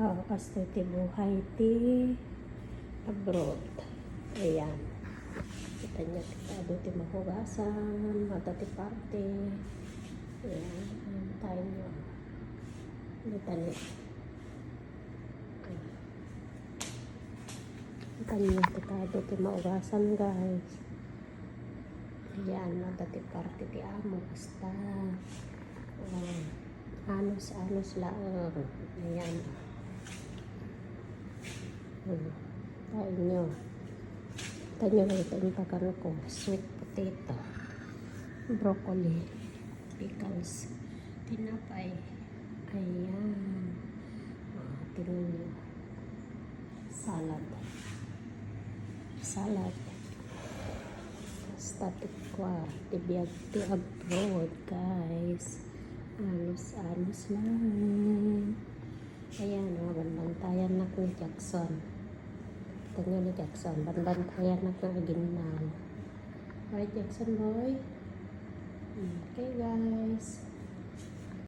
Oh, kasto ti buhay ti abroad. Ayan. Kita niya kita ti mahugasan, mata ti parte. Ayan. Ayan tayo niyo. Kita niyo. Kita niyo kita ti maugasan guys. Ayan, mata ti parte ti amo. Basta. Oh, anos-anos lang. Ayan. Hmm. Tayo nyo. Tayo nyo ito yung pagkano ko. Sweet potato. Broccoli. Pickles. Tinapay. Ayan. Ah, nyo. Salad. Salad. Basta tikwa. Tibiyag ti abroad, guys. Anos-anos lang. Ayan, oh, banbantayan na ni Jackson. Ito nyo ni Jackson. Banbantayan na ng ginnan. Right, Jackson boy? Okay, guys.